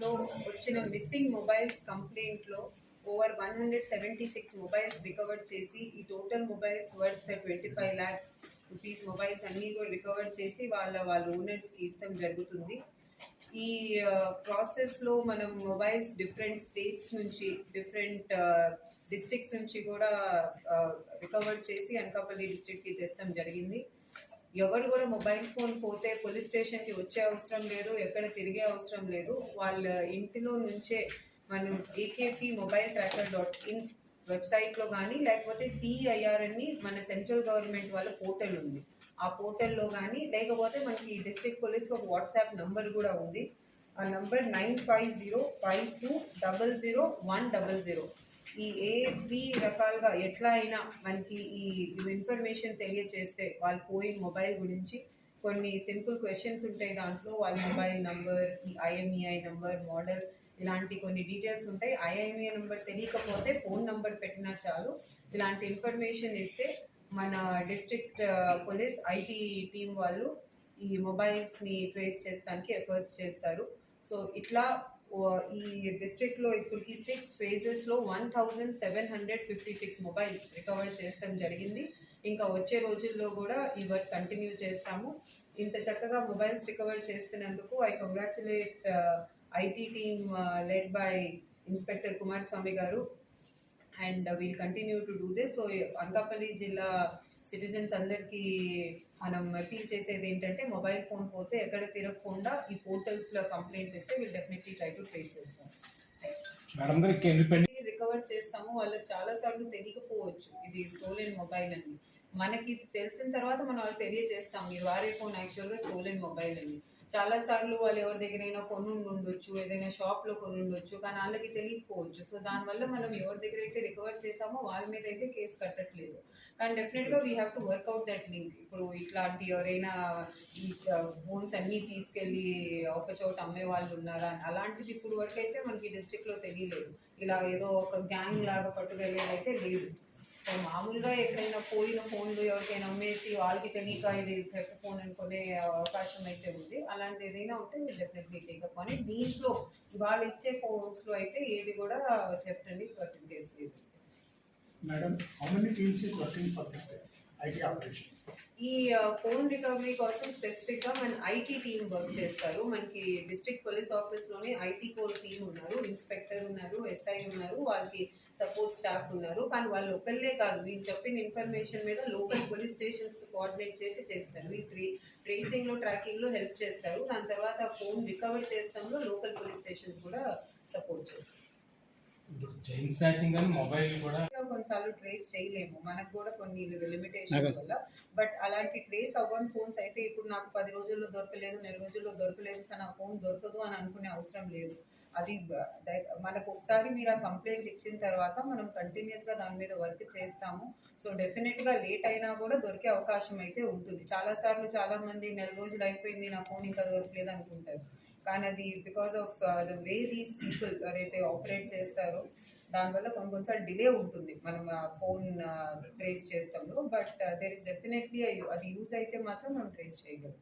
వచ్చిన missing mobiles కంప్లైంట్లో over one hundred seventy six mobiles recover చేసి ఈ total mobiles worth twenty five lakhs rupees mobiles అన్నీ కూడా recover చేసి వాళ్ళ వాళ్ళ ఓనర్స్కి ఇష్టం జరుగుతుంది. ఈ ప్రాసెస్లో మనం మొబైల్స్ డిఫరెంట్ స్టేట్స్ నుంచి డిఫరెంట్ డిస్ట్రిక్ట్స్ నుంచి కూడా రికవర్ చేసి అనకాపల్లి డిస్ట్రిక్ట్కి తెస్తాం జరిగింది. ఎవరు కూడా మొబైల్ ఫోన్ పోతే పోలీస్ స్టేషన్కి వచ్చే అవసరం లేదు ఎక్కడ తిరిగే అవసరం లేదు. వాళ్ళ ఇంటిలో నుంచే మనం AKP mobile tracker dot in వెబ్సైట్లో కానీ లేకపోతే సిఐఆర్ అని మన సెంట్రల్ గవర్నమెంట్ వాళ్ళ పోర్టల్ ఉంది. ఆ పోర్టల్లో కానీ లేకపోతే మనకి డిస్ట్రిక్ట్ పోలీస్కి ఒక వాట్సాప్ నంబర్ కూడా ఉంది. ఆ number nine five zero five two double zero one double zero. ఈ ఏ రకాలుగా ఎట్లా అయినా మనకి ఈ ఇన్ఫర్మేషన్ తెలియచేస్తే వాళ్ళు పోయిన మొబైల్ గురించి కొన్ని సింపుల్ క్వశ్చన్స్ ఉంటాయి దాంట్లో. వాళ్ళ మొబైల్ నంబర్ ఈ ఐఎంఈఐ నంబర్ మోడల్ ఇలాంటి కొన్ని డీటెయిల్స్ ఉంటాయి. ఐఎంఈఐ నెంబర్ తెలియకపోతే ఫోన్ నంబర్ పెట్టినా చాలు. ఇలాంటి ఇన్ఫర్మేషన్ ఇస్తే మన డిస్ట్రిక్ట్ పోలీస్ ఐటీ టీం వాళ్ళు ఈ మొబైల్స్ని ట్రేస్ చేస్తానికి ఎఫర్ట్స్ చేస్తారు. సో ఇట్లా ఈ డిస్ట్రిక్ట్లో ఇప్పటికి six ఫేజెస్లో one thousand seven hundred fifty six mobiles recover చేస్తాం జరిగింది. ఇంకా వచ్చే రోజుల్లో కూడా ఈ వర్క్ కంటిన్యూ చేస్తాము. ఇంత చక్కగా మొబైల్స్ రికవర్ చేస్తున్నందుకు I congratulate IT team led by inspector Kumar Swamy గారు. And we'll continue to do this so Anakapalli జిల్లా సిటిజన్స్ అందరికీ మనం అపీల్ చేసేది ఏంటంటే మొబైల్ ఫోన్ పోతే ఎక్కడ తిరగకుండా ఈ పోర్టల్స్లో కంప్లైంట్ ఇస్తే will definitely try to trace your phones recover చేస్తాము. వాళ్ళకి చాలా సార్లు తెలియకపోవచ్చు. ఇది స్టోలెన్ మొబైల్ అని. మనకి తెలిసిన తర్వాత మనం వాళ్ళు తెలియజేస్తాం. ఈ వారే ఫోన్ యాక్చువల్గా స్టోలెన్ మొబైల్ అని. చాలా సార్లు వాళ్ళు ఎవరి దగ్గరైనా కొని ఉండొచ్చు ఏదైనా షాప్లో కొని ఉండొచ్చు కానీ వాళ్ళకి తెలియకపోవచ్చు. సో దానివల్ల మనం ఎవరి దగ్గర అయితే రికవర్ చేసామో వాళ్ళ మీద అయితే కేసు కట్టట్లేదు. కానీ డెఫినెట్గా we have to work out that link ఇప్పుడు ఇట్లాంటి ఎవరైనా ఈ ఫోన్స్ అన్నీ తీసుకెళ్ళి ఒక చోట అమ్మే వాళ్ళు ఉన్నారా? అని అలాంటిది ఇప్పుడు వరకు అయితే మనకి డిస్ట్రిక్ట్లో తెలియలేదు. ఇలా ఏదో ఒక గ్యాంగ్ లాగా పట్టుకెళ్ళేది అయితే లేదు. మామూలుగా ఎక్కడైనా పోయిన ఫోన్లు ఎవరికైనా అమ్మేసి వాళ్ళకి తెలియక ఇది థెఫ్ట్ ఫోన్ అనుకునే అవకాశం అయితే ఉంది. అలాంటి ఏదైనా ఉంటే డెఫినెట్లీ టేకప్ అని దీంట్లో ఇవాళ ఇచ్చే ఫోన్స్లో అయితే ఏది కూడా చెప్పండి అని థర్టీన్ డేస్ లేదు. Madam, how many teams is? ఈ ఫోన్ రికవరీ కోసం స్పెసిఫిక్గా మన ఐటీ టీం వర్క్ చేస్తారు. మనకి డిస్ట్రిక్ట్ పోలీస్ ఆఫీస్లోనే ఐటీ కోర్ టీం ఉన్నారు. ఇన్స్పెక్టర్ ఉన్నారు ఎస్ఐ ఉన్నారు వాళ్ళకి సపోర్ట్ స్టాఫ్ ఉన్నారు. కానీ వాళ్ళు ఒకళ్ళే కాదు. వీళ్ళు చెప్పిన ఇన్ఫర్మేషన్ మీద లోకల్ పోలీస్ స్టేషన్స్ కోఆర్డినేట్ చేసి చేస్తారు. ఈ ట్రే ట్రేసింగ్లో ట్రాకింగ్లో హెల్ప్ చేస్తారు. దాని తర్వాత ఫోన్ రికవర్ చేస్తాంలో లోకల్ పోలీస్ స్టేషన్స్ కూడా సపోర్ట్ చేస్తారు. చైన్ స్నాచింగ్ అని మొబైల్ కూడా కొన్నిసార్లు ట్రేస్ చేయలేము. మనకు కూడా కొన్ని లిమిటేషన్ వల్ల. బట్ అలాంటి ట్రేస్ అవ్వని ఫోన్స్ అయితే ఇప్పుడు నాకు పది రోజుల్లో దొరకలేదు నెల రోజుల్లో దొరకలేదు సో నా ఫోన్ దొరకదు అని అనుకునే అవసరం లేదు. అది మనకు ఒకసారి మీరు ఆ కంప్లైంట్ ఇచ్చిన తర్వాత మనం కంటిన్యూస్గా దాని మీద వర్క్ చేస్తాము. సో డెఫినెట్గా లేట్ అయినా కూడా దొరికే అవకాశం అయితే ఉంటుంది. చాలాసార్లు చాలా మంది నెల రోజులు అయిపోయింది నా ఫోన్ ఇంకా దొరకలేదు అనుకుంటారు. కానీ అది because of the way these people ఎవరైతే ఆపరేట్ చేస్తారో దానివల్ల కొన్ని కొన్నిసార్లు డిలే ఉంటుంది. మనం ఫోన్ ట్రేస్ చేస్తాము. బట్ దెర్ ఇస్ డెఫినెట్లీ అది యూస్ అయితే మాత్రం మనం ట్రేస్ చేయగలం